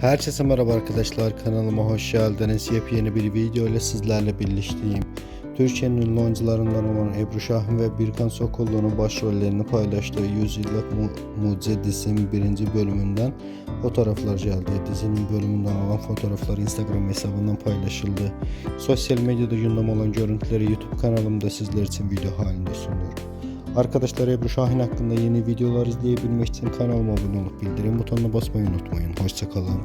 Herkese merhaba arkadaşlar kanalıma hoş geldiniz. Yepyeni bir video ile sizlerle birleştiğim Türkiye'nin ünlü oyuncularından olan Ebru Şahin ve Birkan Sokollu'nun başrollerini paylaştığı 100 Yıllık Mu Mucize dizisinin birinci bölümünden fotoğraflar geldi. Dizinin bölümünden olan fotoğraflar Instagram hesabından paylaşıldı. Sosyal medyada gündem olan görüntüleri YouTube kanalımda sizler için video halinde sunuyorum. Arkadaşlar Ebru Şahin hakkında yeni videolar izleyebilmek için kanalıma abone olup bildirim butonuna basmayı unutmayın. Hoşçakalın.